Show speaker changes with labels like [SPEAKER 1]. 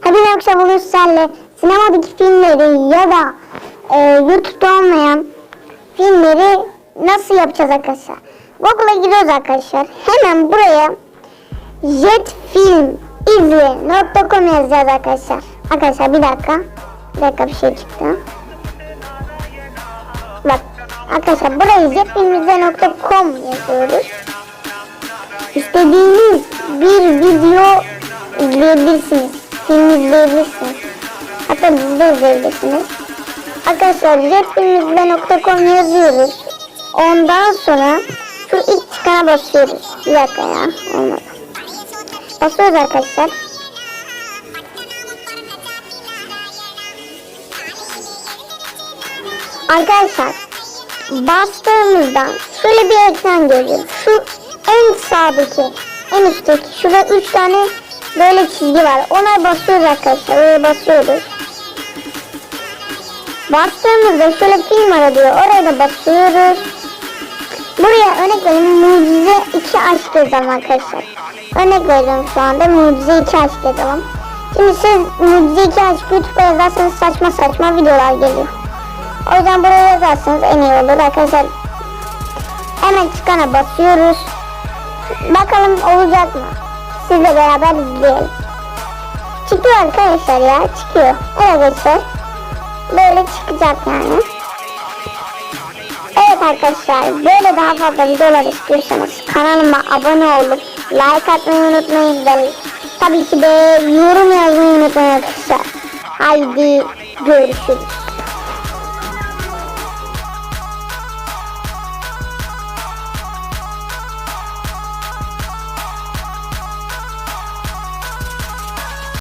[SPEAKER 1] Hadi bir akşam sizlerle sinemadaki filmleri ya da e, YouTube'da olmayan filmleri nasıl yapacağız arkadaşlar? Google'a giriyoruz arkadaşlar. Hemen buraya jetfilmizle.com yazacağız arkadaşlar. Arkadaşlar bir dakika. Bir dakika bir şey çıktı. Bak arkadaşlar buraya jetfilmizle.com yazıyoruz. İstediğiniz bir video izleyebilirsiniz. Film izleyebilirsiniz. Hatta dizi de izleyebilirsiniz. Arkadaşlar jetfilmizle.com yazıyoruz. Ondan sonra şu ilk çıkana basıyoruz. Bir dakika ya. Olmadı. Basıyoruz arkadaşlar. Arkadaşlar bastığımızda şöyle bir ekran geliyor. Şu en sağdaki, en üstteki şurada üç tane böyle çizgi var. Ona basıyoruz arkadaşlar. Oraya basıyoruz. Bastığımızda şöyle film ara diyor. Oraya da basıyoruz. Buraya örnek verelim mucize 2 aşk yazalım arkadaşlar. Örnek veriyorum şu anda mucize 2 aşk yazalım. Şimdi siz mucize 2 aşk YouTube'a yazarsanız saçma saçma videolar geliyor. O yüzden buraya yazarsanız en iyi olur arkadaşlar. Hemen çıkana basıyoruz. Bakalım olacak mı? Sizle beraber izleyelim. Çıkıyor arkadaşlar ya çıkıyor. Evet arkadaşlar. Böyle çıkacak yani. Evet arkadaşlar böyle daha fazla videolar istiyorsanız kanalıma abone olup like atmayı unutmayın ve tabii ki de yorum yazmayı unutmayın arkadaşlar. Haydi görüşürüz.